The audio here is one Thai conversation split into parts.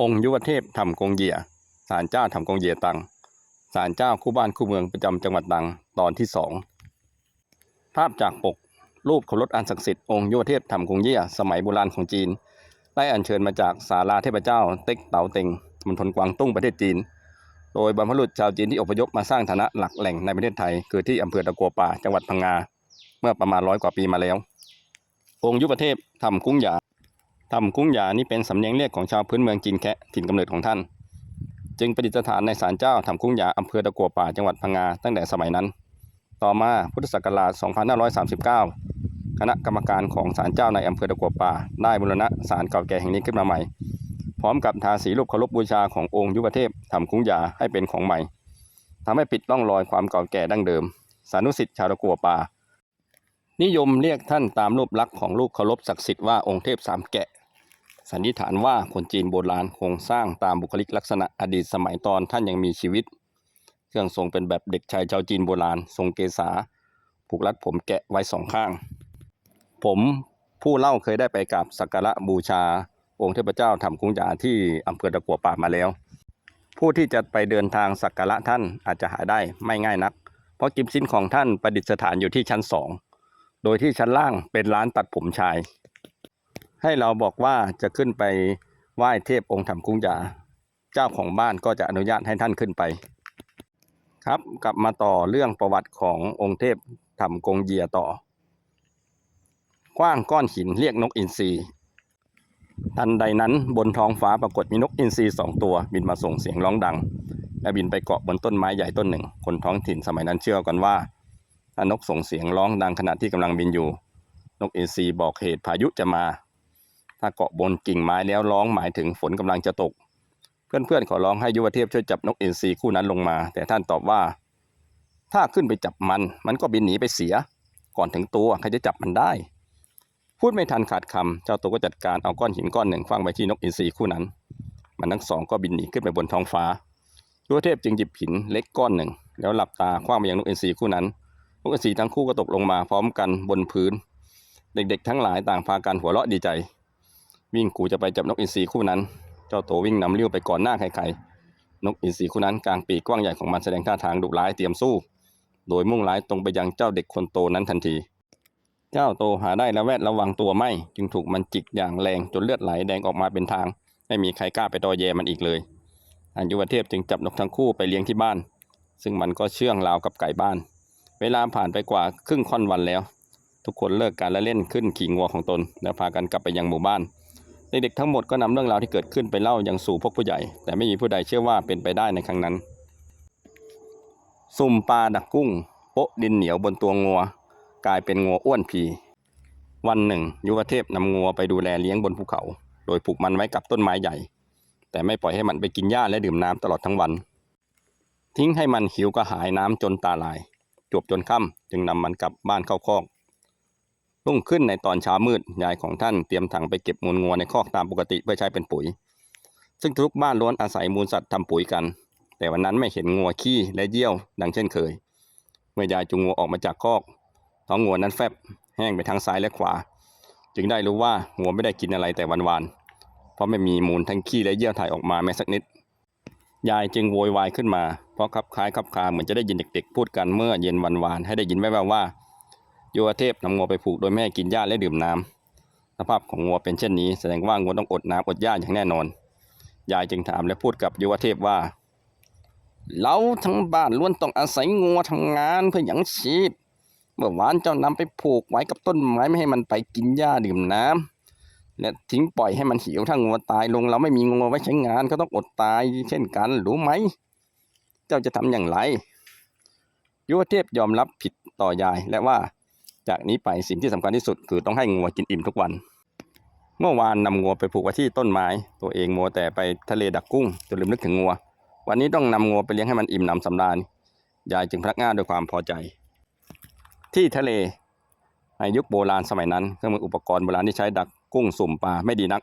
องค์ยุวเทพทำกงเหยียศาลเจ้าทำกงเหยียตังศาลเจ้าคู่บ้านคู่เมืองประจำจังหวัดตังตอนที่สองภาพจากปก รูปเคารถอันศักดิ์สิทธิ์องค์ยุวเทพทำกงเหยียสมัยโบราณของจีน ได้อัญเชิญมาจากศาลาเทพเจ้าเต็กเต๋าเต็งมณฑลกวางตุ้งประเทศจีน โดยบรรพบุรุษชาวจีนที่อพยพมาสร้างฐานะหลักแหล่งในประเทศไทย คือที่อำเภอตะกัวป่าจังหวัดพังงาเมื่อประมาณร้อยกว่าปีมาแล้ว องค์ยุวเทพทำกุ้งหยา ทำกุ้งหยานี่เป็นสำเนียงเรียกของชาวพื้นเมืองจีนแคะถิ่นกำเนิดของท่าน จึงประดิษฐานในศาลเจ้าทำกุ้งหยาอำเภอตะกัวป่าจังหวัดพังงาตั้งแต่สมัยนั้น ต่อมาพุทธศักราช 2539 คณะกรรมการของศาลเจ้าในอำเภอตะกัวป่า ได้บูรณะศาลเก่าแก่แห่งนี้ขึ้นมาใหม่ พร้อมกับทาสีรูปเคารพบูชาขององค์ยุวเทพทำกุ้งหยาให้เป็นของใหม่ทำให้ปิดร่องรอยความเก่าแก่ดั้งเดิม สานุสิทธิ์ชาวตะกัวป่า นิยมเรียกท่านตามรูปลักษณ์ของรูปเคารพศักดิ์สิทธิ์ว่าองค์เทพสามแกะ สันนิษฐานว่าคนจีนโบราณคงสร้างตามบุคลิกลักษณะอดีตสมัยตอนท่านยังมีชีวิต เครื่องทรงเป็นแบบเด็กชายชาวจีนโบราณ ทรงเกษาผูกรัดผมแกะไว้สองข้าง ผมผู้เล่าเคยได้ไปกราบสักการะบูชา องค์เทพเจ้าทำคุ้งยาที่อำเภอตะกัวป่ามาแล้ว ผู้ที่จะไปเดินทางสักการะท่านอาจจะหาได้ไม่ง่ายนัก เพราะกิมซินของท่านประดิษฐานอยู่ที่ชั้นสองโดยที่ชั้นล่างเป็นร้านตัดผมชาย ให้เราบอกว่าจะขึ้นไปไหว้เทพองค์ธรรมคุ้งยาเจ้าของบ้านก็จะอนุญาตให้ท่านขึ้นไป ครับกลับมาต่อเรื่องประวัติขององค์เทพธรรมกงเยียต่อ กว้างก้อนหินเรียกนกอินทรีทันใดนั้นบนท้องฟ้าปรากฏมีนกอินทรีสองตัว บินมาส่งเสียงร้องดัง และบินไปเกาะบนต้นไม้ใหญ่ต้นหนึ่ง คนท้องถิ่นสมัยนั้นเชื่อกันว่าถ้านกส่งเสียงร้องดังขณะที่กำลังบินอยู่ นกอินทรีบอกเหตุพายุจะมา ถ้าเกาะบนกิ่งไม้แล้วร้องหมายถึงฝนกำลังจะตก เพื่อนๆขอร้องให้ยุวเทพช่วยจับนกอินทรีคู่นั้นลงมา แต่ท่านตอบว่า ถ้าขึ้นไปจับมัน มันก็บินหนีไปเสีย ก่อนถึงตัวใครจะจับมันได้ พูดไม่ทันขาดคำเจ้าตัวก็จัดการเอาก้อนหินก้อนหนึ่งฟังไปที่นกอินทรีคู่นั้น มันทั้งสองก็บินหนีขึ้นไปบนท้องฟ้ายุวเทพจึงหยิบหินเล็กก้อนหนึ่ง แล้วหลับตาคว้างไปยังนกอินทรีคู่นั้นนกอินทรีทั้งคู่ก็ตกลงมาพร้อมกันบนพื้น เด็กๆทั้งหลายต่างพากันหัวเราะดีใจ วิ่งขู่จะไปจับนกอินทรีคู่นั้น เจ้าตัววิ่งนำเลี้ยวไปก่อนหน้าใครๆ นกอินทรีคู่นั้นกลางปีกกว้างใหญ่ของมันแสดงท่าทางดุร้ายเตรียมสู้ โดยมุ่งร้ายตรงไปยังเจ้าเด็กคนโตนั้นทันที เจ้าโตหาได้ระแวดระวังตัวไม่ จึงถูกมันจิกอย่างแรงจนเลือดไหลแดงออกมาเป็นทาง ไม่มีใครกล้าไปตอแยมันอีกเลยอันยุวเทพจึงจับนกทั้งคู่ไปเลี้ยงที่บ้าน ซึ่งมันก็เชื่องราวกับไก่บ้าน เวลาผ่านไปกว่าครึ่งค่อนวันแล้ว ทุกคนเลิกการละเล่นขึ้นขี่งัวของตน แล้วพากันกลับไปยังหมู่บ้าน เด็กๆทั้งหมดก็นำเรื่องราวที่เกิดขึ้นไปเล่ายังสู่พวกผู้ใหญ่ แต่ไม่มีผู้ใดเชื่อว่าเป็นไปได้ในครั้งนั้นสุ่มปลาดักกุ้งโปะดินเหนียวบนตัวงัว กลายเป็นงัวอ้วนพีวันหนึ่ง ยุวเทพนำงัวไปดูแลเลี้ยงบนภูเขา โดยผูกมันไว้กับต้นไม้ใหญ่ แต่ไม่ปล่อยให้มันไปกินหญ้าและดื่มน้ำตลอดทั้งวัน ทิ้งให้มันหิวกระหายน้ำจนตาลาย จวบจนค่ำจึงนำมันกลับบ้านเข้าคอก รุ่งขึ้นในตอนเช้ามืดยายของท่านเตรียมถังไปเก็บมูลงัวในคอกตามปกติเพื่อใช้เป็นปุ๋ย ซึ่งทุกบ้านล้วนอาศัยมูลสัตว์ทำปุ๋ยกัน แต่วันนั้นไม่เห็นงัวขี้และเยี่ยวดังเช่นเคย เมื่อยายจูงงัวออกมาจากคอกท้องงัวนั้นแฟบแห้งไปทั้งซ้ายและขวา จึงได้รู้ว่างัวไม่ได้กินอะไรแต่วันวานเพราะไม่มีมูลทั้งขี้และเยี่ยวถ่ายออกมาแม้สักนิด ยายจึงโวยวายขึ้นมา เพราะคับคล้ายคับคาเหมือนจะได้ยินเด็กๆ พูดกันเมื่อเย็นวันวานให้ได้ยินแว่วๆว่าโยเทพนำงัวไปผูกโดยไม่ให้กินหญ้าและดื่มน้ำสภาพของงัวเป็นเช่นนี้แสดงว่างัวต้องอดน้ำอดหญ้าอย่างแน่นอน ยายจึงถามและพูดกับโยวเทพว่า เราทั้งบ้านล้วนต้องอาศัยงัวทำงานเพื่อหยังชีพ เมื่อวานเจ้านำไปผูกไว้กับต้นไม้ไม่ให้มันไปกินหญ้าดื่มน้ำและทิ้งปล่อยให้มันหิวถ้างัวตายลงเราไม่มีงัวไว้ใช้งานก็ต้องอดตายเช่นกันรู้ไหม เจ้าจะทำอย่างไรยุวเทพยอมรับผิดต่อยายและว่า จากนี้ไปสิ่งที่สำคัญที่สุด คือต้องให้งัวกินอิ่มทุกวัน เมื่อวานนำงัวไปผูกไว้ที่ต้นไม้ ตัวเองมัวแต่ไปทะเลดักกุ้งจนลืมนึกถึงงัว วันนี้ต้องนำงัวไปเลี้ยงให้มันอิ่มหนำสำราญยายจึงพลักหน้าด้วยความพอใจ ที่ทะเลในยุคโบราณสมัยนั้นเครื่องมืออุปกรณ์โบราณที่ใช้ดักกุ้งสุ่มปลาไม่ดีนัก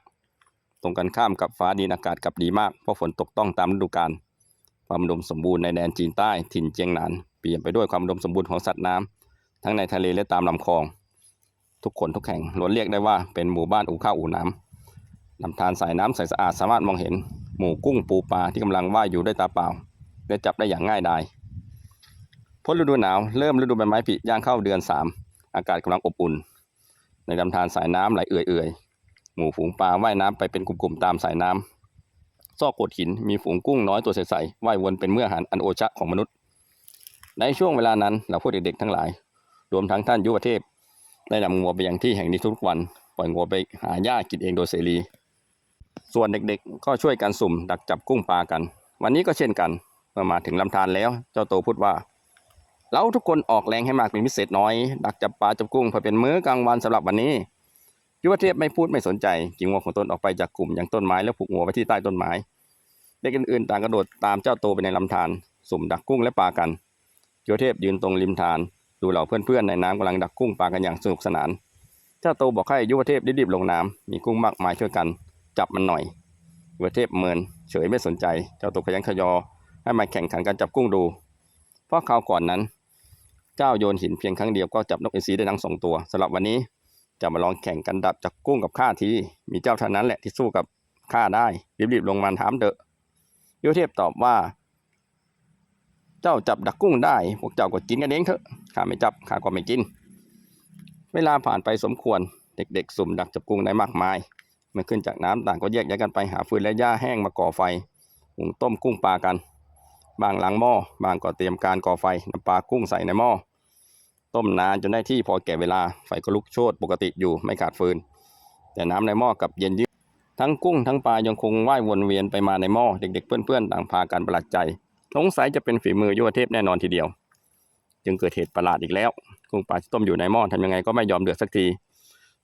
ตรงกันข้ามกับฟ้าดินอากาศกับดีมากเพราะฝนตกต้องตามฤดูกาลความอุดมสมบูรณ์ในแดนจีนใต้ถิ่นเจียงหนานเปลี่ยนไปด้วยความอุดมสมบูรณ์ของสัตว์น้ำ ทั้งในทะเลและตามลำคลอง ทุกคนทุกแห่งล้วนเรียกได้ว่าเป็นหมู่บ้านอู่ข้าวอู่น้ลำธารสายน้ำใสสะอาดสามารถมองเห็น หมู่กุ้งปูปลาที่กำลังว่ายอยู่ด้วยตาเปล่า และจับได้อย่างง่ายดายพ้นฤดูหนาวเริ่มฤดูใบไม้ผลิย่างเข้าเดือนสามอากาศกำลังอบอุ่น ในลำธารสายน้ำไหลเอื่อยๆหมู่ฝูงปลาว่ายน้ำไปเป็นกลุ่มๆตามสายน้ำซอกโขดหินมีฝูงกุ้งน้อยตัวใสๆว่ายวนเป็นเมื่ออาหารอันโอชะของมนุษย์ ในช่วงเวลานั้นเราพวกเด็กๆทั้งหลาย รวมทั้งท่านยุวเทพ ได้นำงัวไปยังที่แห่งนี้ทุกวัน ปล่อยงัวไปหาหญ้ากินเองโดยเสรี ส่วนเด็กๆ ก็ช่วยกันสุ่ม ดักจับกุ้งปลากัน วันนี้ก็เช่นกัน เมื่อมาถึงลำธารแล้ว เจ้าโตพูดว่า เราทุกคนออกแรงให้มากเป็นพิเศษน้อย ดักจับปลาจับกุ้งเพื่อเป็นมื้อกลางวันสำหรับวันนี้ยุวเทพไม่พูดไม่สนใจจิงงัวของตนออกไปจากกลุ่มอยังต้นไม้แล้วผูกงัวไว้ที่ใต้ต้นไม้เด็กอื่นๆต่างกระโดดตามเจ้าโตไปในลำธารสุ่มดักกุ้งและปลากันยุวเทพยืนตรงริมธาร ดูเหล่าเพื่อนๆในน้ำกำลังดักกุ้งปลากันอย่างสนุกสนานเจ้าโตบอกให้ยุวเทพรีบๆลงน้ำมีกุ้งมากมายช่วยกันจับมันหน่อยยุวเทพเมินเฉยไม่สนใจ เจ้าโตขยันขยอ ให้มาแข่งขันกันจับกุ้งดู เพราะคราวก่อนนั้น เจ้าโยนหินเพียงครั้งเดียวก็จับนกอินทรีได้ทั้งสองตัวสำหรับวันนี้จะมาลองแข่งกันดับจับกุ้งกับข้าทีมีเจ้าเท่านั้นแหละที่สู้กับข้าได้รีบๆลงมาถามเถอะยุวเทพตอบว่า เจ้าจับดักกุ้งได้ พวกเจ้าก็กินกันเองเถอะ ข้าไม่จับ ข้าก็ไม่กิน เวลาผ่านไปสมควร เด็กๆ สุ่มดักจับกุ้งได้มากมาย เมื่อขึ้นจากน้ำต่างก็แยกย้ายกันไปหาฟืนและหญ้าแห้งมาก่อไฟ หุงต้มกุ้งปลากัน บางหล้างหม้อ บางก็เตรียมการก่อไฟนำปลากุ้งใส่ในหม้อ ต้มนานจนได้ที่พอแก่เวลา ไฟก็ลุกโชนปกติอยู่ไม่ขาดฟืน แต่น้ำในหม้อกับเย็นยืดทั้งกุ้งทั้งปลายังคงว่ายวนเวียนไปมาในหม้อ เด็กๆ เพื่อนๆ ต่างพากันประหลาดใจ สงสัยจะเป็นฝีมือยุวเทพแน่นอนทีเดียว จึงเกิดเหตุประหลาดอีกแล้วกุ้งปลาที่ต้มอยู่ในหม้อทำยังไงก็ไม่ยอมเดือดสักที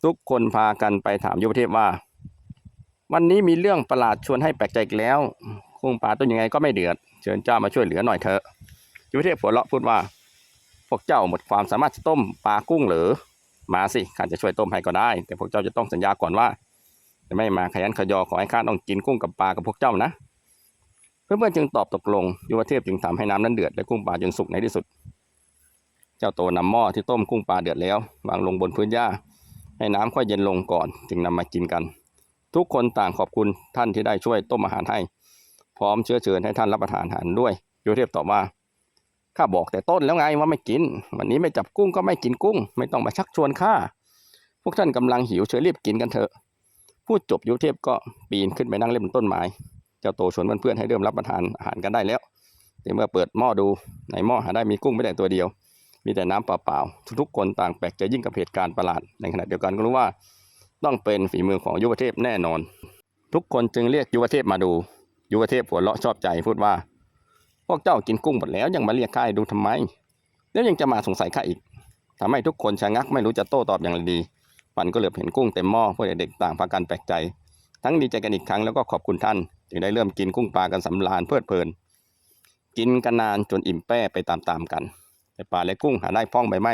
ทุกคนพากันไปถามยุวเทพว่า วันนี้มีเรื่องประหลาดชวนให้แปลกใจอีกแล้วกุ้งปลาต้มยังไงก็ไม่เดือดเชิญเจ้ามาช่วยเหลือหน่อยเถอะยุวเทพหัวเราะพูดว่า พวกเจ้าหมดความสามารถจะต้มปลากุ้งหรือมาสิข้าจะช่วยต้มให้ก็ได้ แต่พวกเจ้าจะต้องสัญญาก่อนว่า จะไม่มาขยันขยอขอให้ข้าต้องกินกุ้งกับปลากับพวกเจ้านะ เพื่อนๆจึงตอบตกลงยุวเทพจึงทำให้น้ำนั้นเดือดและกุ้งปลาจนสุกในที่สุด เจ้าโตนำหม้อที่ต้มกุ้งปลาเดือดแล้ว วางลงบนพื้นหญ้า ให้น้ำค่อยเย็นลงก่อนจึงนำมากินกัน ทุกคนต่างขอบคุณท่านที่ได้ช่วยต้มอาหารให้ พร้อมเชื้อเชิญให้ท่านรับประทานอาหารด้วยยุวเทพตอบว่าข้าบอกแต่ต้นแล้วไงว่าไม่กิน วันนี้ไม่จับกุ้งก็ไม่กินกุ้ง ไม่ต้องมาชักชวนข้าพวกท่านกำลังหิวเชิญรีบกินกันเถอะพูดจบยุวเทพก็ปีนขึ้นไปนั่งเล่นบนต้นไม้ เจ้าโตชวนเพื่อนๆให้เริ่มรับประทานอาหารกันได้แล้วแต่เมื่อเปิดหม้อดูในหม้อหาได้มีกุ้งไม่แต่ตัวเดียว มีแต่น้ำเปล่าๆทุกๆคนต่างแปลกใจยิ่งกับเหตุการณ์ประหลาดในขณะเดียวกันก็รู้ว่าต้องเป็นฝีมือของยุวเทพแน่นอน ทุกคนจึงเรียกยุวเทพมาดู ยุวเทพหัวเราะชอบใจพูดว่า พวกเจ้ากินกุ้งหมดแล้วยังมาเรียกข้าดูทำไม แล้วยังจะมาสงสัยข้าอีกทำให้ทุกคนชะงักไม่รู้จะโต้ตอบอย่างไรดี ปันก็เหลือบเห็นกุ้งเต็มหม้อพวกเด็กๆต่างพากันแปลกใจ ทั้งดีใจกันอีกครั้งแล้วก็ขอบคุณท่าน จึงได้เริ่มกินกุ้งปลากันสำราญเพลิดเพลิน กินกันนานจนอิ่มแป้ไปตามๆกัน แต่ปลาและกุ้งหาได้พร่องใบไม้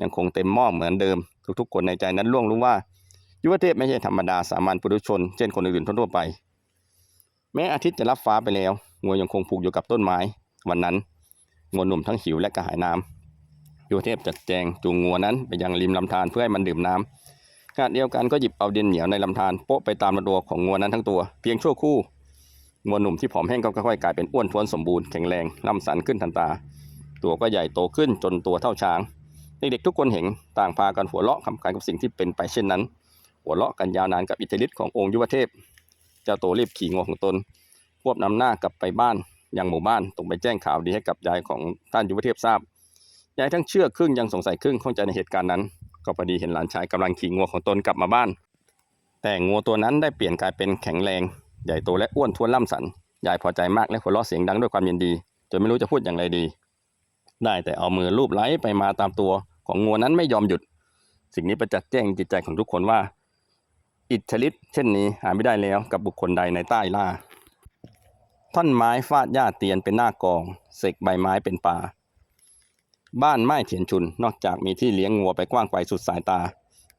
ยังคงเต็มหม้อเหมือนเดิม ทุกๆ คนในใจนั้นล่วงรู้ว่า ยุวเทพไม่ใช่ธรรมดาสามัญปุถุชน เช่นคนอื่นๆทั่วไป แม้อาทิตย์จะรับฟ้าไปแล้วงวยังคงผูกอยู่กับต้นไม้ วันนั้นงวหนุ่มทั้งหิวและกระหายน้ำยุวเทพจัดแจงจูงงัวนั้นไปยังริมลำธารเพื่อให้มันดื่มน้ำขณะเดียวกันก็หยิบเอาดินเหนียวในลำธารโปะไปตามลำตัวของงัวนั้นทั้งตัว เพียงชั่วคู่ รู่งัวหนุ่มที่ผอมแห้งก็ค่อยๆกลายเป็นอ้วนท้วนสมบูรณ์แข็งแรงล่ำสันขึ้นทันตา ตัวก็ใหญ่โตขึ้นจนตัวเท่าช้างเด็กๆทุกคนเห็นต่างพากันหัวเราะคำการกับสิ่งที่เป็นไปเช่นนั้น หัวเราะกันยาวนานกับอิทธิฤทธิ์ขององค์ยุวเทพ เจ้าโตรีบขี่งวของตนควบนำหน้ากลับไปบ้านยังหมู่บ้านตรงไปแจ้งข่าวดีให้กับยายของท่านยุวเทพทราบยายทั้งเชื่อครึ่งยังสงสัยครึ่งเข้าใจในเหตุการณ์นั้น ก็พอดีเห็นหลานชายกำลังขี่งวของตนกลับมาบ้าน แต่งัวตัวนั้นได้เปลี่ยนกลายเป็นแข็งแรง ใหญ่โตและอ้วนท้วนล่ำสันยายพอใจมากและหัวเราะเสียงดังด้วยความยินดี จนไม่รู้จะพูดอย่างไรดี ได้แต่เอามือลูบไล้ไปมาตามตัวของงัวนั้นไม่ยอมหยุด สิ่งนี้ประจักษ์แจ้งจิตใจของทุกคนว่า อิทธิฤทธิ์เช่นนี้หาไม่ได้แล้วกับบุคคลใดในใต้ล่า ท่อนไม้ฟาดหญ้าเตียนเป็นหน้ากอง เสกใบไม้เป็นป่า บ้านไม้เถียนชุน นอกจากมีที่เลี้ยงงัวไปกว้างไกลสุดสายตา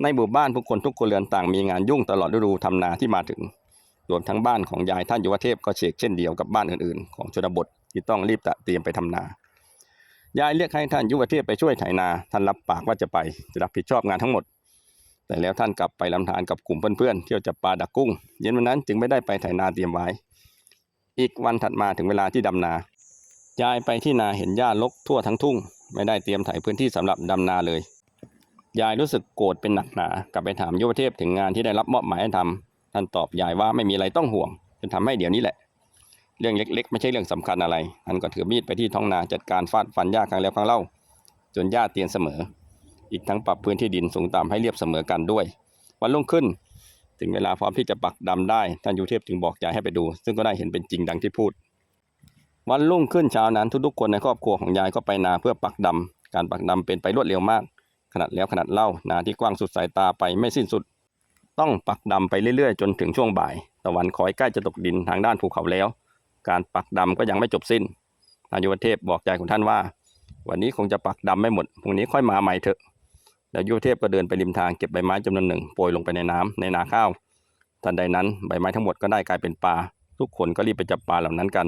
ในหมู่บ้านผู้คนทุกคนเรือนต่างมีงานยุ่งตลอดฤดูทำนาที่มาถึง รวมทั้งบ้านของยายท่านยุวเทพก็เชกเช่นเดียวกับบ้านอื่นๆ ของชนบทที่ต้องรีบตะเตรียมไปทำนายายเรียกให้ท่านยุวเทพไปช่วยไถนา ท่านรับปากว่าจะไปจะรับผิดชอบงานทั้งหมด แต่แล้วท่านกลับไปลำธารกับกลุ่มเพื่อนๆเที่ยวจับปลาดักกุ้ง เย็นวันนั้นจึงไม่ได้ไปไถนาเตรียมไว้ อีกวันถัดมาถึงเวลาที่ดำนายายไปที่นาเห็นหญ้ารกทั่วทั้งทุ่ง ไม่ได้เตรียมไถพื้นที่สำหรับดำนาเลย ยายรู้สึกโกรธเป็นหนักหนากลับไปถามยุวเทพถึงงานที่ได้รับมอบหมายให้ทำ ท่านตอบยายว่าไม่มีอะไรต้องห่วงจะทำให้เดี๋ยวนี้แหละ เรื่องเล็กๆ ไม่ใช่เรื่องสำคัญอะไรท่านก็ถือมีดไปที่ท้องนาจัดการฟาดฟันหญ้าครั้งแล้วครั้งเล่า จนหญ้าเตียนเสมอ อีกทั้งปรับพื้นที่ดินสูงต่ำให้เรียบเสมอกันด้วย วันรุ่งขึ้น ถึงเวลาพร้อมที่จะปักดำได้ท่านยุเทพจึงบอกยายให้ไปดู ซึ่งก็ได้เห็นเป็นจริงดังที่พูด วันรุ่งขึ้นเช้านั้นทุกๆคนในครอบครัวของยายก็ไปนาเพื่อปักดำการปักดำเป็นไปรวดเร็วมากขนาดแล้วขนาดเล่านาที่กว้างสุดสายตาไปไม่สิ้นสุด ต้องปักดำไปเรื่อยๆ จนถึงช่วงบ่าย ตะวันคอยใกล้จะตกดินทางด้านภูเขาแล้ว การปักดำก็ยังไม่จบสิ้นท่ายุวเทพบอกยายของท่านว่า วันนี้คงจะปักดำไม่หมดพรุ่งนี้ค่อยมาใหม่เถอะแล้วยุวเทพก็เดินไปริมทางเก็บใบไม้จำนวนหนึ่งโปรยลงไปในน้ำในนาข้าวทันใดนั้นใบไม้ทั้งหมดก็ได้กลายเป็นปลาทุกคนก็รีบไปจับปลาเหล่านั้นกัน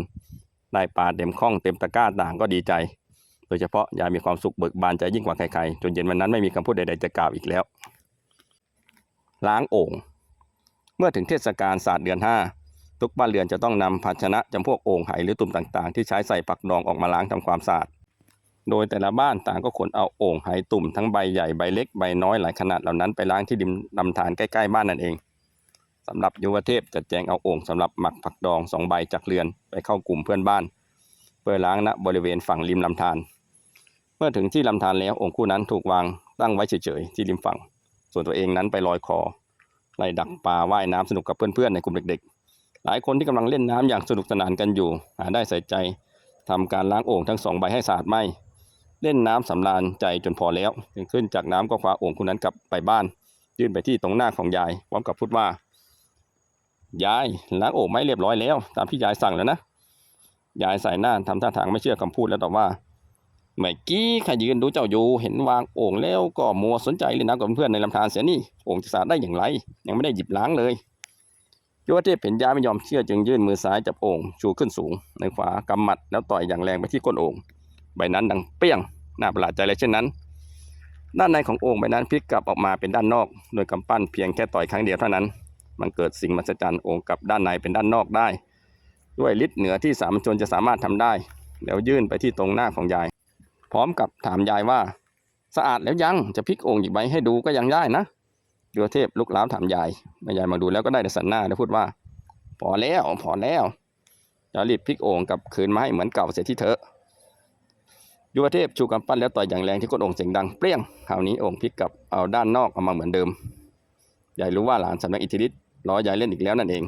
ได้ปลาเต็มข้องเต็มตะกร้าต่างก็ดีใจ โดยเฉพาะยายมีความสุขเบิกบานใจยิ่งกว่าใครๆจนเย็นวันนั้นไม่มีคำพูดใดๆจะกล่าวอีกแล้ว ล้างโอ่งเมื่อถึงเทศกาลศาสตร์เดือนห้าทุกบ้านเรือนจะต้องนำภาชนะจำพวกโอ่งไหหรือตุ่มต่างๆ ที่ใช้ใส่ผักดองออกมาล้างทำความสะอาดโดยแต่ละบ้านต่างก็ขนเอาโอ่งไหตุ่มทั้งใบใหญ่ใบเล็กใบน้อยหลายขนาดเหล่านั้นไปล้างที่ริมลำธารใกล้ๆบ้านนั่นเองสำหรับยุวเทพจะแจงเอาโอ่งสำหรับหมักผักดองสองใบจากเรือนไปเข้ากลุ่มเพื่อนบ้าน เพื่อล้างณบริเวณฝั่งริมลำธารเมื่อถึงที่ลำธารแล้วโอ่งคู่นั้นถูกวางตั้งไว้เฉยๆที่ริมฝั่ง ส่วนตัวเองนั้นไปลอยคอไล่ดักปลาว่ายน้ำสนุกกับเพื่อนๆในกลุ่มเด็กๆ หลายคนที่กำลังเล่นน้ำอย่างสนุกสนานกันอยู่ หาได้ใส่ใจทำการล้างโอ่งทั้งสองใบให้สะอาดไหมเล่นน้ำสำราญใจจนพอแล้วจึงขึ้นจากน้ำก็คว้าโอ่งคู่นั้นกลับไปบ้าน ยื่นไปที่ตรงหน้าของยายพร้อมกับพูดว่ายายล้างโอ่งไม่เรียบร้อยแล้ว ตามที่ยายสั่งแล้วนะยายใส่หน้าทำท่าทางไม่เชื่อคำพูดแล้วตอบว่า เมื่อกี้ข้ายืนดูเจ้าอยู่ เห็นวางโอ่งแล้วก็มัวสนใจเล่นน้ำกับเพื่อนในลำธารเสียนี่โอ่งจะสะอาดได้อย่างไร ยังไม่ได้หยิบล้างเลยโยเทพเห็นยายไม่ยอมเชื่อจึงยื่นมือซ้ายจับโอ่งชูขึ้นสูงในขวากำหมัดแล้วต่อยอย่างแรงไปที่ก้นโอ่งใบนั้นดังเปี้ยงน่าประหลาดใจเลยเช่นนั้น ด้านในของโอ่งใบนั้นพลิกกลับออกมาเป็นด้านนอก โดยกำปั้นเพียงแค่ต่อยครั้งเดียวเท่านั้น มันเกิดสิ่งมหัศจรรย์โอ่งกลับด้านในเป็นด้านนอกได้ ด้วยฤทธิ์เหนือที่สามัญชนจะสามารถทำได้ แล้วยื่นไปที่ตรงหน้าของยาย พร้อมกับถามยายว่า สะอาดแล้วยังจะพลิกโอ่งอีกใบให้ดูก็ยังได้นะเดือเทพลุกล้าวถามยายแม่ยายมาดูแล้วก็ได้แต่สันหน้าแล้วพูดว่า พอแล้วพอแล้วจะรีบพลิกโอ่งกับคืนมาให้เหมือนเก่าเสียที่เถอะยุวเทพชูกำปั้นแล้วต่อยอย่างแรงที่ก้นโอ่งเสียงดังเปรี้ยงคราวนี้โอ่งพลิกกับเอาด้านนอกเอามาเหมือนเดิมยายรู้ว่าหลานสำนักอิทธิฤทธิ์ล้อยายเล่นอีกแล้วนั่นเอง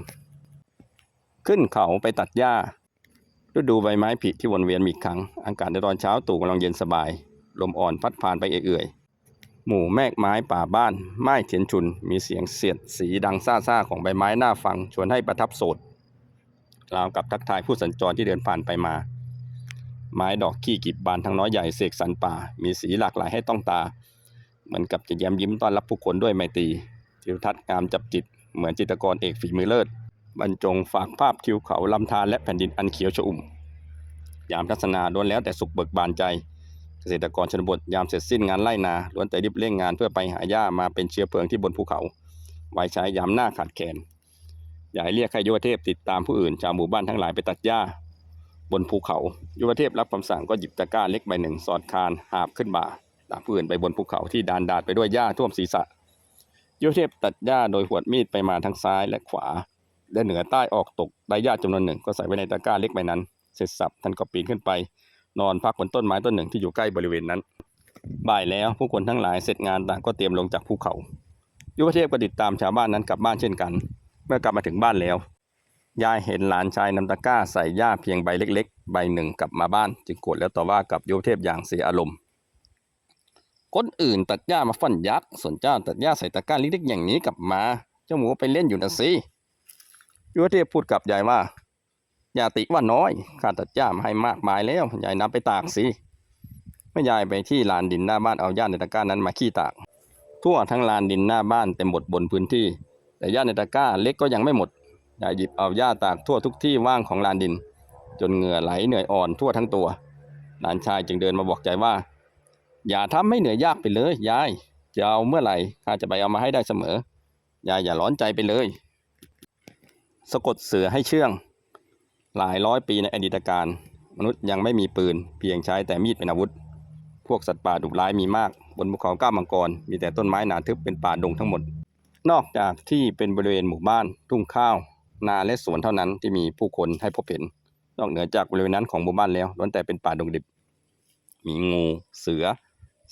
ขึ้นเขาไปตัดหญ้า ฤดูใบไม้ผลิที่วนเวียนมีครั้ง อากาศในตอนเช้าตู่กำลังเย็นสบาย ลมอ่อนพัดผ่านไปเอื่อยๆหมู่แมกไม้ป่าบ้าน ไม้เทียนชุน มีเสียงเสียดสีดังซ่าๆของใบไม้หน่าฟัง ชวนให้ประทับโสดราวกับทักทายผู้สัญจรที่เดินผ่านไปมา ไม้ดอกขี้กิบบานทั้งน้อยใหญ่เสกสรรป่า มีสีหลากหลายให้ต้องตา เหมือนกับจะแย้มยิ้มต้อนรับผู้คนด้วยไมตรีทิวทัศน์งามจับจิต เหมือนจิตรกรเอกฝีมือเลิศ บรรจงฝากภาพทิวเขาลำธารและแผ่นดินอันเขียวชอุ่ม ยามทัศนาล้วนแล้วแต่สุขเบิกบานใจ เกษตรกรชนบทยามเสร็จสิ้นงานไร่นาล้วนแต่รีบเร่งงานเพื่อไปหาหญ้ามาเป็นเชื้อเพลิงที่บนภูเขาไว้ใช้ยามหน้าขาดแคลนอย่าให้เรียกให้ยุวเทพติดตามผู้อื่นชาวหมู่บ้านทั้งหลายไปตัดหญ้าบนภูเขายุวเทพรับคำสั่งก็หยิบตะกร้าเล็กใบหนึ่งสอดคานหาบขึ้นบ่าตามผู้อื่นไปบนภูเขาที่ดานดาดไปด้วยหญ้าท่วมศีรษะยุวเทพตัดหญ้าโดยหวดมีดไปมาทั้งซ้ายและขวา และเหนือใต้ออกตกได้หญ้าจำนวนหนึ่ง ก็ใส่ไว้ในตะกร้าเล็กใบนั้น เสร็จสับท่านก็ปีนขึ้นไป นอนพักบนต้นไม้ต้นหนึ่งที่อยู่ใกล้บริเวณนั้น บ่ายแล้วผู้คนทั้งหลายเสร็จงานต่างก็เตรียมลงจากภูเขา ยุวเทพก็ติดตามชาวบ้านนั้นกลับบ้านเช่นกัน เมื่อกลับมาถึงบ้านแล้ว ยายเห็นหลานชายนำตะกร้าใส่หญ้าเพียงใบเล็ก ๆ ใบหนึ่งกลับมาบ้าน จึงโกรธแล้วต่อว่ากับยุวเทพอย่างเสียอารมณ์คนอื่นตัดหญ้ามาฟันยักษ์ส่วนเจ้าตัดหญ้าใส่ตะกร้าเล็กๆอย่างนี้กลับมา เจ้าหมูไปเล่นอยู่นะสิ ยุวเทพพูดกับยายว่า อย่าติว่าน้อยข้าตัดหญ้ามาให้มากมายแล้วยายนำไปตากสิเมื่อยายไปที่ลานดินหน้าบ้านเอาหญ้าในตะกร้านั้นมาขี้ตาก ทั่วทั้งลานดินหน้าบ้านเต็มหมดบนพื้นที่ แต่หญ้าในตะกร้าเล็กก็ยังไม่หมดยายหยิบเอาหญ้าตากทั่วทุกที่ว่างของลานดิน จนเหงื่อไหลเหนื่อยอ่อนทั่วทั้งตัวหลานชายจึงเดินมาบอกยายว่า อย่าทำให้เหนื่อยยากไปเลยยายจะเอาเมื่อไหร่ข้าจะไปเอามาให้ได้เสมอ ยายอย่าร้อนใจไปเลย สะกดเสือให้เชื่อง หลายร้อยปีในอดีตการ มนุษย์ยังไม่มีปืน เพียงใช้แต่มีดเป็นอาวุธ พวกสัตว์ป่าดุร้ายมีมาก บนภูเขาก้ามังกร มีแต่ต้นไม้หนาทึบเป็นป่าดงทั้งหมด นอกจากที่เป็นบริเวณหมู่บ้าน ทุ่งข้าว นาและสวนเท่านั้นที่มีผู้คนให้พบเห็น นอกเหนือจากบริเวณนั้นของหมู่บ้านแล้วล้วนแต่เป็นป่าดงดิบ มีงูเสือ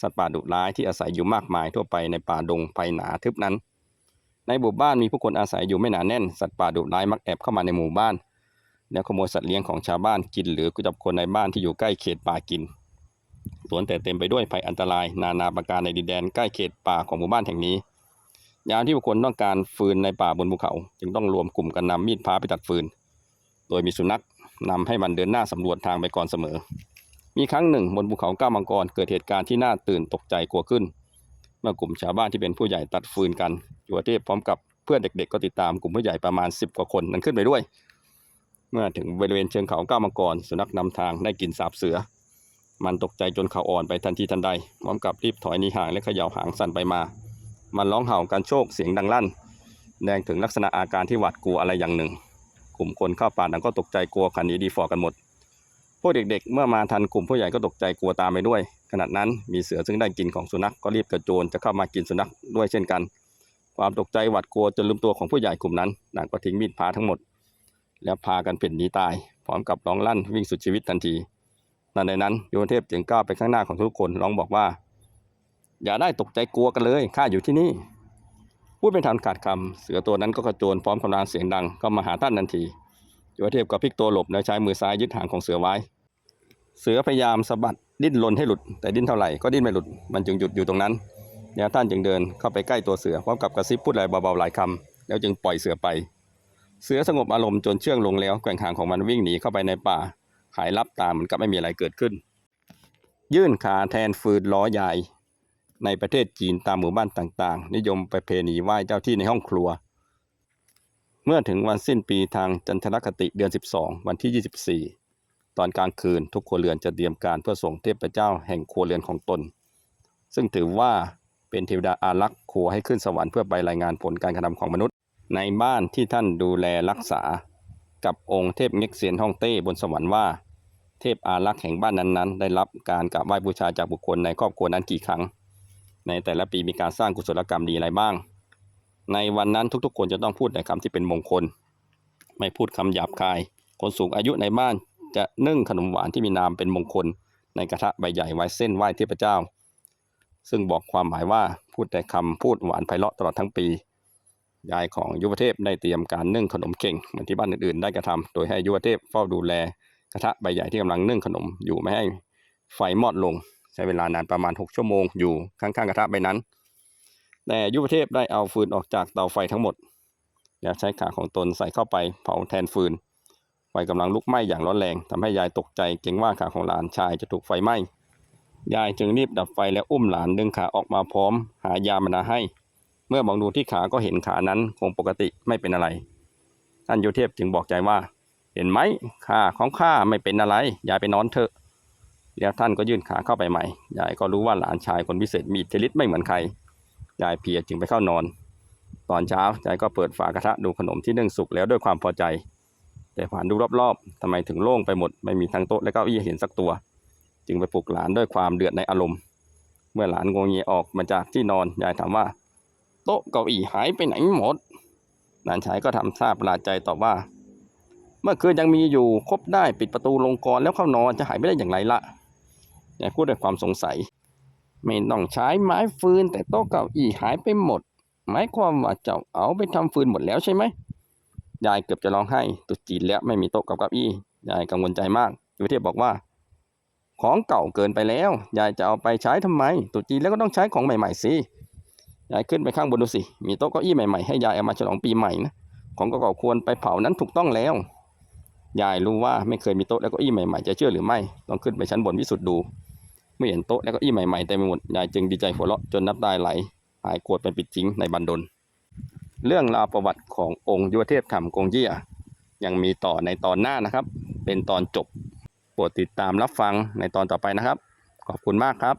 สัตว์ป่าดุร้ายที่อาศัยอยู่มากมายทั่วไปในป่าดงไผ่หนาทึบนั้น ในหมู่บ้านมีผู้คนอาศัยอยู่ไม่หนาแน่น สัตว์ป่าดุร้ายมักแอบเข้ามาในหมู่บ้าน แล้วขโมยสัตว์เลี้ยงของชาวบ้านกิน หรือจับคนในบ้านที่อยู่ใกล้เขตป่ากินล้วนแต่เต็มไปด้วยภัยอันตราย นานาประการในดินแดนใกล้เขตป่าของหมู่บ้านแห่งนี้ ยามที่บุคคลต้องการฟืนในป่าบนภูเขา จึงต้องรวมกลุ่มกันนำมีดพาไปตัดฟืน โดยมีสุนัขนำให้มันเดินหน้าสำรวจทางไปก่อนเสมอ มีครั้งหนึ่งบนภูเขาก้ามังกรเกิดเหตุการณ์ที่น่าตื่นตกใจกลัวขึ้น เมื่อกลุ่มชาวบ้านที่เป็นผู้ใหญ่ตัดฟืนกัน จัวเทพพร้อมกับเพื่อนเด็กๆ ก็ติดตามกลุ่มผู้ใหญ่ประมาณ 10 กว่าคนนั้นขึ้นไปด้วย เมื่อถึงบริเวณเชิงเขาก้ามังกรสุนัขนำทางได้กลินสาบเสือ มันตกใจจนเขาอ่อนไปทันทีทันใด พร้อมกับรีบถอยหนีห่างและเขย่าหางสั่นไปมา มันร้องเห่ากันโชคเสียงดังลั่น แดงถึงลักษณะอาการที่หวาดกลัวอะไรอย่างหนึ่ง กลุ่มคนเข้าป่านั้นก็ตกใจกลัวขันหนีดีฟอกันหมดพวกเด็กๆ เมื่อมาทันกลุ่มผู้ใหญ่ก็ตกใจกลัวตามไปด้วย ขณะนั้นมีเสือซึ่งได้กลินของสุนัขก็รีบกระโจนจะเข้ามากินสุนัขด้วยเช่นกัน ความตกใจหวาดกลัวจนลืมตัวของผู้ใหญ่กลุ่มนั้นต่างก็ทิ้งมีดพาทั้งหมด แล้วพากันเพ่นหนีตาย พร้อมกับร้องลั่นวิ่งสุดชีวิตทันทีทันใดนั้นโยนเทพจึงก้าวไปข้างหน้าของทุกคนร้องบอกว่า อย่าได้ตกใจกลัวกันเลยข้าอยู่ที่นี่ พูดเป็นทันขาดคำเสือตัวนั้นก็กระโจนพร้อมกำลังเสียงดังก็มาหาท่านทันทีโยเทพก็พลิกตัวหลบแล้วใช้มือซ้ายยึดหางของเสือไว้ เสือพยายามสะบัดดิ้นรนให้หลุด แต่ดิ้นเท่าไหร่ก็ดิ้นไม่หลุดมันจึงหยุดอยู่ตรงนั้น แล้วท่านจึงเดินเข้าไปใกล้ตัวเสือพร้อมกับกระซิบพูดอะไรเบาๆหลายคำแล้วจึงปล่อยเสือไป เสือสงบอารมณ์จนเชื่องลงแล้วแกว่งหางของมันวิ่งหนีเข้าไปในป่า หายลับตาเหมือนกับไม่มีอะไรเกิดขึ้น ยื่นขาแทนฟืนล้อใหญ่ในประเทศจีนตามหมู่บ้านต่างๆ นิยมประเพณีไหว้เจ้าที่ในห้องครัว เมื่อถึงวันสิ้นปีทางจันทรคติเดือน 12 วันที่ 24 ตอนกลางคืนทุกครัวเรือนจะเตรียมการเพื่อส่งเทพเจ้าแห่งครัวเรือนของตน ซึ่งถือว่า เป็นเทวดาอารักษ์ครัวให้ขึ้นสวรรค์เพื่อไปรายงานผลการกระทำของมนุษย์ ในบ้านที่ท่านดูแลรักษา กับองค์เทพเง็กเซียนฮ่องเต้บนสวรรค์ว่า เทพอารักษ์แห่งบ้านนั้นๆ ได้รับการกราบไหว้บูชาจากบุคคลในครอบครัวนั้นกี่ครั้ง ในแต่ละปีมีการสร้างกุศลกรรมดีอะไรบ้าง ในวันนั้นทุกๆ คนจะต้องพูดแต่คำที่เป็นมงคล ไม่พูดคำหยาบคาย คนสูงอายุในบ้านจะนึ่งขนมหวานที่มีนามเป็นมงคล ในกระทะใบใหญ่ไว้เส้นไหว้เทพเจ้า ซึ่งบอกความหมายว่าพูดแต่คำพูดหวานไพเราะตลอดทั้งปี ยายของยุวเทพได้เตรียมการนึ่งขนมเก่งเหมือนที่บ้านอื่นๆได้กระทำโดยให้ยุวเทพเฝ้าดูแลกระทะใบใหญ่ที่กำลังนึ่งขนมอยู่ไม่ให้ไฟมอดลง ใช้เวลานานประมาณ 6 ชั่วโมงอยู่ข้างๆกระทะใบนั้น แต่ยุวเทพได้เอาฟืนออกจากเตาไฟทั้งหมด แล้วใช้ขาของตนใส่เข้าไปเผาแทนฟืนไฟกำลังลุกไหม้อย่างร้อนแรงทำให้ยายตกใจเกรงว่าขาของหลานชายจะถูกไฟไหม้ ยายจึงรีบดับไฟแล้วอุ้มหลานดึงขาออกมาพร้อม หายามานาให้ เมื่อมองดูที่ขาก็เห็นขานั้นคงปกติไม่เป็นอะไร ท่านโยเทพจึงบอกใจว่า เห็นไหมขาของข้าไม่เป็นอะไร ยายไปนอนเถอะ แล้วท่านก็ยื่นขาเข้าไปใหม่ ยายก็รู้ว่าหลานชายคนพิเศษมีอิทธิฤทธ์ไม่เหมือนใคร ยายเพียจึงไปเข้านอน ตอนเช้ายายก็เปิดฝากระทะดูขนมที่นึ่งสุกแล้วด้วยความพอใจ แต่ผ่านดูรอบๆทำไมถึงโล่งไปหมด ไม่มีทั้งโต๊ะและเก้าอี้เห็นสักตัว จึงไปปลุกหลานด้วยความเดือดในอารมณ์ เมื่อหลานงงเงียออกมาจากที่นอนยายถามว่า โต๊ะเก้าอี้หายไปไหนหมดหลานชายก็ทำท่าประหลาดใจตอบว่า เมื่อคืนยังมีอยู่ครบได้ปิดประตูลงกรแล้วเข้านอนจะหายไปได้อย่างไรละยายพูดด้วยความสงสัย ไม่ต้องใช้ไม้ฟืนแต่โต๊ะเก้าอี้หายไปหมดหมายความว่าเจ้าเอาไปทำฟืนหมดแล้วใช่ไหมยายเกือบจะร้องไห้ตุจีนแล้วไม่มีโต๊ะกับเก้าอี้ยายกังวลใจมากยุทธเทพบอกว่า ของเก่าเกินไปแล้ว ยายจะเอาไปใช้ทำไมตรุษจีนแล้วก็ต้องใช้ของใหม่ๆสิ ยายขึ้นไปข้างบนดูสิ มีโต๊ะเก้าอี้ใหม่ๆให้ยายเอามาฉลองปีใหม่นะ ของเก่าๆควรไปเผานั้นถูกต้องแล้ว ยายรู้ว่าไม่เคยมีโต๊ะและเก้าอี้ใหม่ๆ จะเชื่อหรือไม่ ต้องขึ้นไปชั้นบนพิสูจน์ดูเมื่อเห็นโต๊ะและเก้าอี้ใหม่ๆเต็มไปหมด ยายจึงดีใจหัวเราะจนน้ำตาไหล หายโกรธเป็นปิดจริงในบันดล เรื่องราวประวัติขององค์ยุวเทพธรรมกงเยี่ยยังมีต่อในตอนหน้านะครับ เป็นตอนจบ โปรดติดตามรับฟังในตอนต่อไปนะครับ ขอบคุณมากครับ